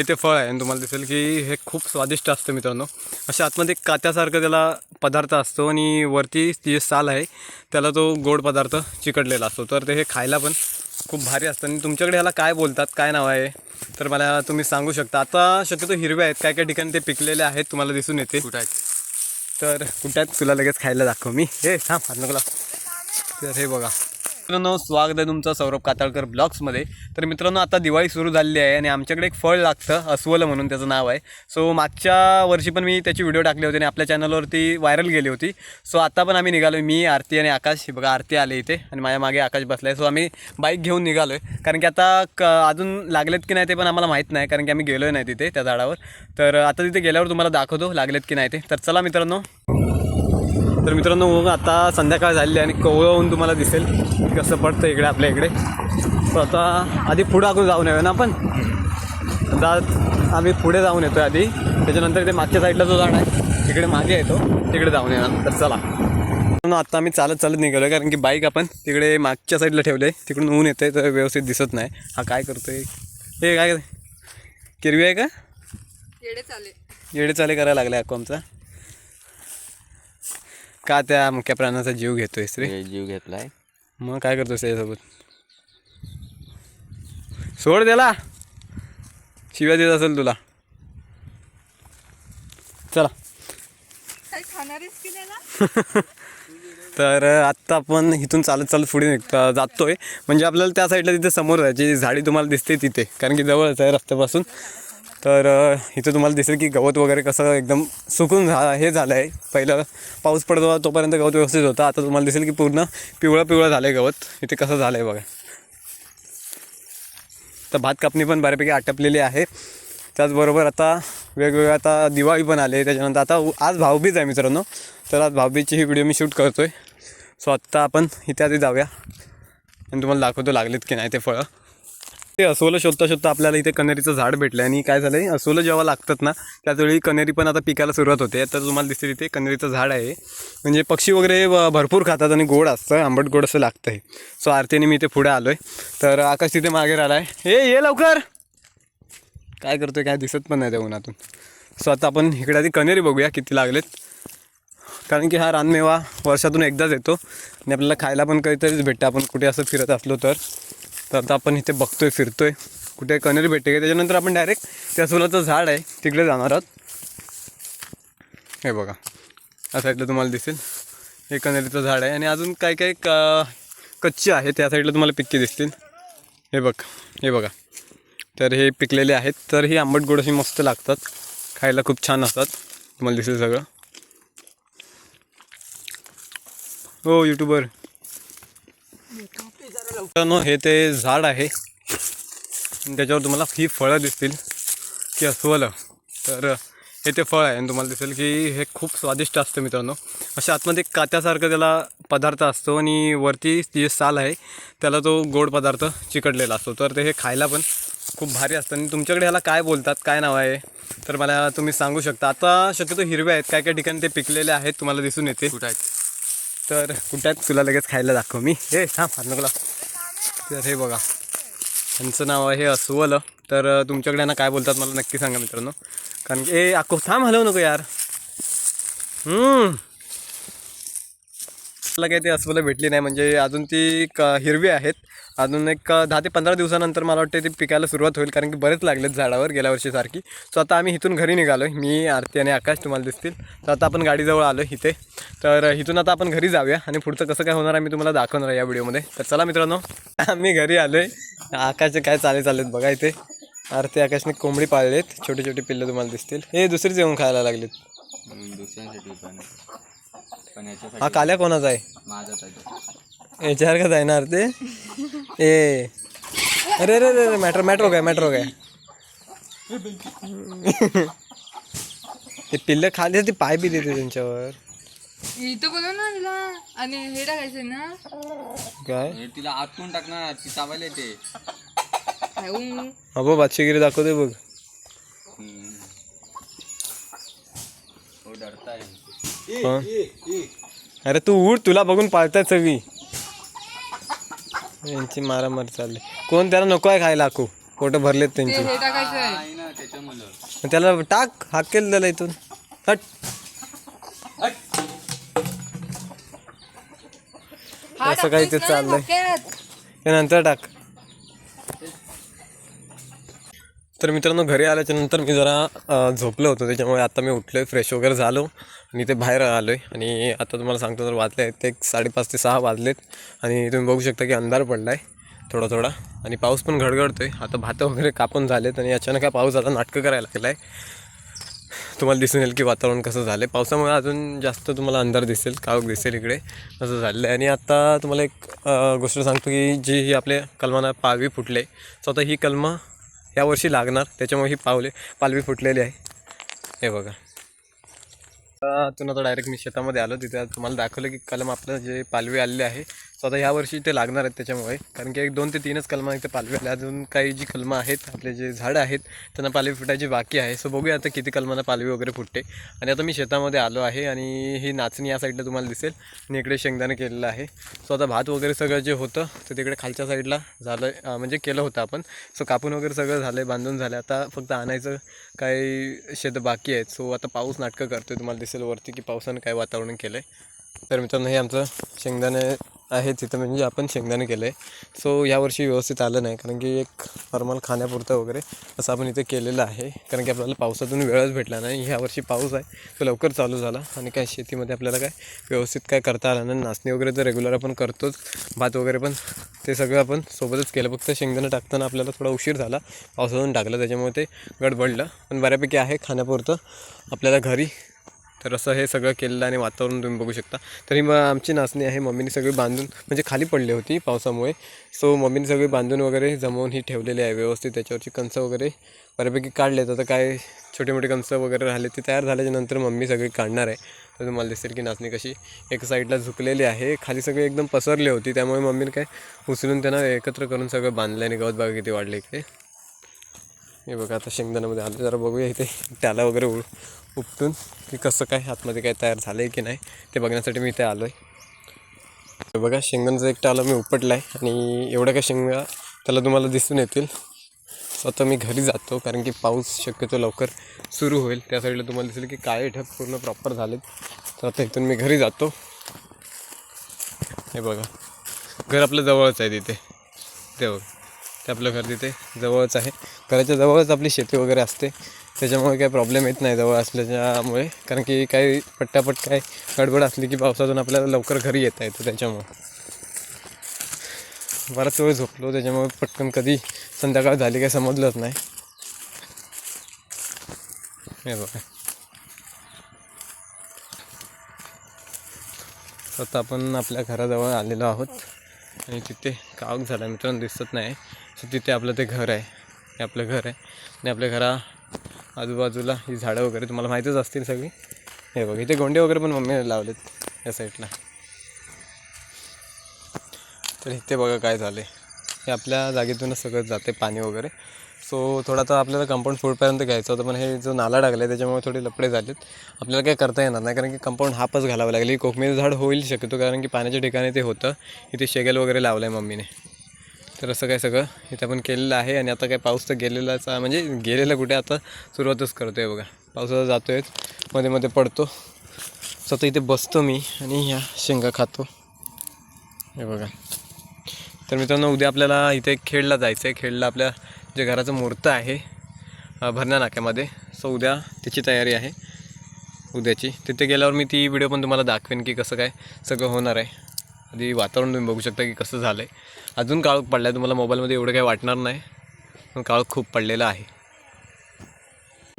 हे ते फळ आहे आणि तुम्हाला दिसेल की हे खूप स्वादिष्ट असतं मित्रांनो. अशा आतमध्ये कात्यासारखं त्याला पदार्थ असतो आणि वरती जे साल आहे त्याला तो गोड पदार्थ चिकटलेला असतो. तर ते हे खायला पण खूप भारी असतं. आणि तुमच्याकडे ह्याला काय बोलतात? काय नाव आहे? तर मला तुम्ही सांगू शकता. आता शक्यतो हिरवे आहेत. काय काय ठिकाणी ते पिकलेले आहेत तुम्हाला दिसून येते. कुठं आहेत? तर कुठ्यात तुला लगेच खायला दाखव मी. हे थांब नको. तर हे बघा. मित्रांनो स्वागत आहे तुमचं सौरभ कातळकर ब्लॉग्समध्ये. तर मित्रांनो आता दिवाळी सुरू झालेली आहे आणि आमच्याकडे एक फळ लागतं अस्वलं म्हणून त्याचं नाव आहे. सो मागच्या वर्षी पण मी त्याची व्हिडिओ टाकली होती आणि आपल्या चॅनलवरती व्हायरल गेली होती. सो आता पण आम्ही निघालो मी आरती आणि आकाश. बघा आरती आले इथे आणि माझ्या मागे आकाश बसला आहे सो आम्ही बाईक घेऊन निघालो आहे कारण की आता क अजून लागलेत की नाही ते पण आम्हाला माहीत नाही कारण की आम्ही गेलो नाही तिथे त्या झाडावर. तर आता तिथे गेल्यावर तुम्हाला दाखवतो लागलेत की नाही ते. तर चला मित्रांनो. तर मित्रांनो बघ आता संध्याकाळ झालेली आहे आणि होऊन तुम्हाला दिसेल की कसं पडतं इकडे आपल्या इकडे. तर आता आधी पुढं अगोदर जाऊन येऊया ना आपण? आता आम्ही पुढे जाऊन येतो आधी. त्याच्यानंतर ते मागच्या साईडला जो झाड आहे तिकडे मागे येतो तिकडे जाऊन येणार. तर चला. मित्रांनो, आता आम्ही चालत चालत निघालो कारण की बाईक आपण तिकडे मागच्या साईडला ठेवले तिकडून ऊन येते तर व्यवस्थित दिसत नाही. हा काय करतोय? हे काय? किरवी आहे का? येडे चाले. येडे चाले करायला लागले अक्को आमचा. का त्या मुख्या प्राण्याचा जीव घेतोयस रे हे जीव घेतलाय. मग काय करतोस त्याच्यासोबत? सोड त्याला. शिव्या देत असेल तुला. चला. तर आत्ता आपण इथून चालत चालत पुढे निघता जातोय. म्हणजे आपल्याला त्या साईडला तिथे समोर जायची झाडी तुम्हाला दिसते तिथे. कारण की जवळच आहे रस्त्यापासून. तर इथं तुम्हाला दिसेल की गवत वगैरे कसं एकदम सुकून झा हे झालं आहे पहिलं पाऊस पडत होता तोपर्यंत गवत व्यवस्थित होतं. आता तुम्हाला दिसेल की पूर्ण पिवळं पिवळं झालं आहे गवत. इथे कसं झालं आहे बघा. तर भात कापणी पण बऱ्यापैकी आटपलेली आहे. त्याचबरोबर आता वेगवेगळ्या आता दिवाळी पण आली त्याच्यानंतर आता आज भाऊबीज आहे मित्रांनो. तर आज भाऊबीजची ही व्हिडिओ मी शूट करतो आहे सो आत्ता आपण इथे आधी जाऊया. आणि तुम्हाला दाखवतो लागलेत की नाही ते फळं. ते अस्वलं शोधता शोधता आपल्याला इथे कनेरीचं झाड भेटलं आणि काय झालं आहे जेव्हा लागतात ना त्याचवेळी कनेरी पण आता पिकायला सुरुवात होते. तर तुम्हाला दिसते इथे कनेरीचं झाड आहे. म्हणजे पक्षी वगैरे भरपूर खातात आणि गोड असतं आंबट गोड असं लागतं आहे सो आरतीने मी इथे पुढे आलो आहे तर आकाश तिथे मागे राहिला आहे हे ये लवकर! काय करतोय? काय दिसत पण नाही त्या उन्हातून. सो आता आपण इकडे आधी कनेरी बघूया किती लागलेत. कारण की हा रानमेवा वर्षातून एकदाच येतो. आणि आपल्याला खायला पण कधीतरीच भेटतं. आपण कुठे असं फिरत असलो तर. तर आता आपण इथे बघतोय फिरतोय. कुठे कनेरी भेटते. का त्याच्यानंतर आपण डायरेक्ट त्या सोलाचं झाड आहे. तिकडे जाणार आहोत. हे बघा. या साईडला तुम्हाला दिसेल. हे कनेरीचं झाड आहे. आणि अजून काय काय क कच्ची आहे त्या साईडला तुम्हाला पिक्के दिसतील. हे बघ. हे बघा. तर हे पिकलेले आहेत. तर ही आंबट गोड अशी मस्त लागतात. खायला खूप छान असतात. तुम्हाला दिसेल सगळं. हो युट्यूबर मित्रांनो हे ते झाड आहे. त्याच्यावर तुम्हाला ही फळं दिसतील की अस्वलं. तर हे ते फळ आहे आणि तुम्हाला दिसेल की हे खूप स्वादिष्ट असतं मित्रांनो. अशा आतमध्ये कात्यासारखं त्याला पदार्थ असतो आणि वरती जे साल आहे त्याला तो गोड पदार्थ चिकटलेला असतो. तर ते हे खायला पण खूप भारी असतं. आणि तुमच्याकडे ह्याला काय बोलतात? काय नाव आहे? तर मला तुम्ही सांगू शकता. आता शक्यतो हिरवे आहेत. काय काय ठिकाणी ते पिकलेले आहेत तुम्हाला दिसून येते कुठं आहेत? तर कुठ्यात तुला लगेच खायला दाखव मी. हे थांब हात नको. तर हे बघा त्यांचं नाव आहे अस्वल. तर तुमच्याकडे ना काय बोलतात मला नक्की सांगा मित्रांनो. कारण की ए अक्को थांब हलवू नको यार. मला काही ते अस्वलं भेटली नाही म्हणजे अजून ती क हिरवी आहेत. अजून एक दहा ते पंधरा दिवसानंतर मला वाटतं ती पिकायला सुरुवात होईल कारण की बरेच लागलेत झाडावर गेल्या वर्षीसारखी सो आता आम्ही इथून घरी निघालो. आहे मी आरती आणि आकाश तुम्हाला दिसतील. तर आता आपण गाडीजवळ आलो इथे. तर इथून आता आपण घरी जाऊया आणि पुढचं कसं काय होणार आहे मी तुम्हाला दाखवणार आहे या व्हिडिओमध्ये. तर चला मित्रांनो आम्ही घरी आलो आहे आकाशचे काय चाले चाललेत बघा इथे. आरती आकाशने कोंबडी पाळलेत. छोटे छोटे पिल्लं तुम्हाला दिसतील. हे दुसरीच येऊन खायला लागलेत. दुसऱ्यांसाठी पण हा काल्या कोणाचा आहे? माझाच आहे तो. याच्यावर का जाणार ते ए. अरे अरे अरे मॅट्रो मॅट्रो काय मॅट्रो काय ते पिल्लं खाली ती पाय बी देते त्यांच्यावर. इथं बघा ना तिला. आणि हे टाकायचं ना. काय? हे तिला आतून टाकणार ती चावायला येते. खाऊ अबो बादशागिरी दाखवते बघ. हम्म. हो डरताय हं? अरे तू उठ तुला बघून पाळतात सगळी. यांची मारामार चालली. कोण त्याला नको आहे खायला आकू पोटं भरलेत त्यांची. मग त्याला टाक हाक केलं त्याला इथून. हट. असं काही ते चाललंय. नंतर टाक. तर मित्रांनो घरी आल्याच्यानंतर मी जरा झोपलो होतो. त्याच्यामुळे आता मी उठलो आहे फ्रेश वगैरे झालो आणि ते बाहेर आलो आहे आणि आता तुम्हाला सांगतो तर वाजले आहेत ते एक साडेपाच ते सहा वाजलेत. आणि तुम्ही बघू शकता की अंधार पडला आहे थोडा थोडा आणि पाऊस पण घडघडतो आहे आता भातं वगैरे कापून झालेत आणि अचानक हा पाऊस आता नाटकं करायला लागला आहे तुम्हाला दिसून येईल की वातावरण कसं झालं आहे पावसामुळे अजून जास्त तुम्हाला अंधार दिसेल काळोख दिसेल इकडे. असं झालेलं आहे. आणि आत्ता तुम्हाला एक गोष्ट सांगतो की जी ही आपल्या कलमाना पालवी फुटले. सो आता ही कलमं यावर्षी लागणार. त्याच्यामुळे ही पावले पालवी फुटलेली आहे. हे बघा. तिथून आता डायरेक्ट मी शेतामध्ये आलो. तिथे तुम्हाला दाखवलं की कलम आपलं जे पालवी आलेले आहे सो आता ह्यावर्षी ते लागणार आहेत त्याच्यामुळे. कारण की एक दोन ते तीनच कलमा इथे पालवी अजून काही जी कलमं आहेत आपले जे झाडं आहेत त्यांना पालवी फुटायची बाकी आहे. सो बघूया आता किती कलमांना पालवी वगैरे फुटते. आणि आता मी शेतामध्ये आलो आहे आणि ही नाचणी या साईडला तुम्हाला दिसेल. आणि इकडे शेंगदाणं केलेलं आहे. सो आता भात वगैरे सगळं जे होतं ते तिकडे खालच्या साईडला झालं म्हणजे केलं होतं आपण. सो कापून वगैरे सगळं झालं आहे बांधून झालं आता फक्त आणायचं काही शेत बाकी आहेत. सो आता पाऊस नाटकं करतोय. तुम्हाला दिसेल वरती की पावसानं काय वातावरण केलं आहे तर मित्रांनो हे आमचं शेंगदाणे आहे तिथं म्हणजे आपण शेंगदाणे केलं. आहे सो यावर्षी व्यवस्थित आलं नाही. कारण की एक नॉर्मल खाण्यापुरतं वगैरे असं आपण इथे केलेलं आहे. कारण की आपल्याला पावसातून वेळच भेटला नाही. ह्यावर्षी पाऊस आहे. तो लवकर चालू झाला. आणि काय शेतीमध्ये आपल्याला काय व्यवस्थित काय करता आलं नाही. नाचणी वगैरे तर रेग्युलर आपण करतोच. भात वगैरे पण ते सगळं आपण सोबतच केलं. फक्त शेंगदाणं टाकताना आपल्याला थोडा उशीर झाला. पावसातून टाकलं. त्याच्यामुळे ते गडबडलं. पण बऱ्यापैकी आहे खाण्यापुरतं. आपल्याला घरी तर असं हे सगळं केलेलं आणि वातावरण तुम्ही बघू शकता. तरी मग आमची नाचणी आहे मम्मीने सगळी बांधून म्हणजे खाली पडली होती पावसामुळे. सो मम्मीने सगळी बांधून वगैरे जमवून ही ठेवलेली आहे व्यवस्थित त्याच्यावरची कणसं वगैरे बऱ्यापैकी काढले तर काय छोटे मोठे कणसं वगैरे राहिले ते तयार झाल्याच्यानंतर मम्मी सगळी काढणार आहे. तर तुम्हाला दिसेल की नाचणी कशी एक साईडला झुकलेली आहे. खाली सगळी एकदम पसरली होती त्यामुळे मम्मीने काय उचलून त्यांना एकत्र करून सगळं बांधलं आणि गवत बागा किती वाढले इकडे. हे बघा आता शेंगदाण्यामध्ये आलं. जरा बघूया इथे. त्याला वगैरे उ उपटून की कसं काय आतमध्ये काय तयार झालं आहे की नाही ते बघण्यासाठी मी इथे आलो आहे बघा शेंगदाण्याचं एक टाला मी उपटला आहे आणि एवढ्या काय शेंगा त्याला तुम्हाला दिसून येतील. आता मी घरी जातो कारण की पाऊस शक्यतो लवकर सुरू होईल. त्या साईडला तुम्हाला दिसेल की काळे ढग पूर्ण प्रॉपर झालेत. तर आता इथून मी घरी जातो. हे बघा घर आपलं जवळच आहे तिथे. ते बघ ते आपलं घर तिथे जवळच आहे. घराच्या जवळच आपली शेती वगैरे असते. त्याच्यामुळे काही प्रॉब्लेम येत नाही जवळ असल्याच्यामुळे. कारण की काही पट्टापट काय गडबड असली की पावसातून आपल्याला लवकर घरी येता येतं त्याच्यामुळं. बराच वेळ झोपलो त्याच्यामुळे पटकन कधी संध्याकाळ झाली काही समजलंच नाही. हे बघा. आता आपण आपल्या घराजवळ आलेलो आहोत. आणि तिथे काग झाला मित्रांनो दिसत नाही. सो तिथे आपलं ते घर आहे. हे आपलं घर आहे. आणि आपल्या घरा आजूबाजूला ही झाडं वगैरे तुम्हाला माहीतच असतील सगळी. हे बघ इथे गोंडे वगैरे पण मम्मीने लावलेत या साईडला. तर इथे बघा काय झाले हे आपल्या जागेतूनच सगळं जाते पाणी वगैरे. सो थोडा तर आपल्याला कंपाऊंड फूडपर्यंत घ्यायचं होतं पण हे जो नाला टाकला आहे त्याच्यामुळे थोडे लपडे झालेत. आपल्याला काय करता येणार नाही कारण की कंपाऊंड हापच घालावं लागेल. कोकमीचं झाड होईल शक्यतो कारण की पाण्याच्या ठिकाणी ते होतं. इथे शेगेल वगैरे लावलं आहे मम्मीने. तर असं काय सगळं इथे पण केलेलं आहे आणि आता काय पाऊस तर गेलेलाच म्हणजे गेलेला कुठे आता सुरुवातच करतो आहे बघा. पावसाचा जातो आहे मध्ये मध्ये पडतो. स्वतः इथे बसतो मी आणि ह्या शेंगा खातो. हे बघा. तर मित्रांनो उद्या आपल्याला इथे खेडला जायचं आहे खेडला आपल्या जे घराचं मूर्त आहे भरण्या नाक्यामध्ये. सो उद्या त्याची तयारी आहे. उद्याची. तिथे गेल्यावर मी ती व्हिडिओ पण तुम्हाला दाखवेन की कसं काय सगळं होणार आहे. आधी वातावरण तुम्ही बघू शकता की कसं झालं आहे अजून काळोख पडला आहे तुम्हाला मोबाईलमध्ये एवढं काही वाटणार नाही. पण काळोख खूप पडलेला आहे.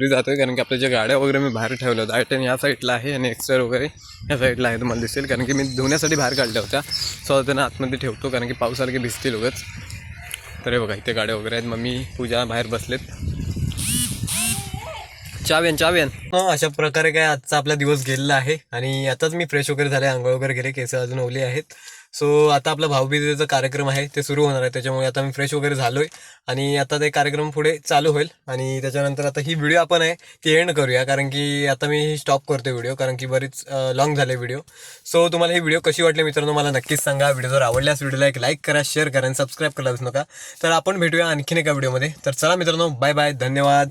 घरी जातो आहे कारण की आपल्या ज्या गाड्या वगैरे मी बाहेर ठेवल्या होत्या आयटन या साईडला आहे आणि एक्सट्रा वगैरे या साईडला आहे तुम्हाला दिसेल. कारण की मी धुण्यासाठी बाहेर काढल्या होत्या. सो त्यांना आतमध्ये ठेवतो कारण की पाऊस दिसतील की भिजतील उगाच. तर हे बघा इथे गाड्या वगैरे आहेत. मग मी पूजा बाहेर बसलेत. चावेन चावेन. हा अशा प्रकारे काय आजचा आपला दिवस गेलेला आहे. आणि आताच मी फ्रेश वगैरे झाले आंघोळ वगैरे गेले केस अजून ओले आहेत. सो आता आपला भाऊबीजेचा कार्यक्रम आहे ते सुरू होणार आहे. त्याच्यामुळे आता मी फ्रेश वगैरे झालोय. आणि आता ते कार्यक्रम पुढे चालू होईल. आणि त्याच्यानंतर आता ही व्हिडिओ आपण आहे ती एंड करूया. कारण की आता मी स्टॉप करतो व्हिडिओ कारण की बरीच लॉंग झाले व्हिडिओ सो तुम्हाला ही व्हिडिओ कशी वाटली मित्रांनो मला नक्कीच सांगा. व्हिडिओ जर आवडल्यास व्हिडिओला एक लाईक करा शेअर करा आणि सबस्क्राईब करायलाच नका. तर आपण भेटूया आणखीन एका व्हिडिओमध्ये तर चला मित्रांनो बाय बाय धन्यवाद.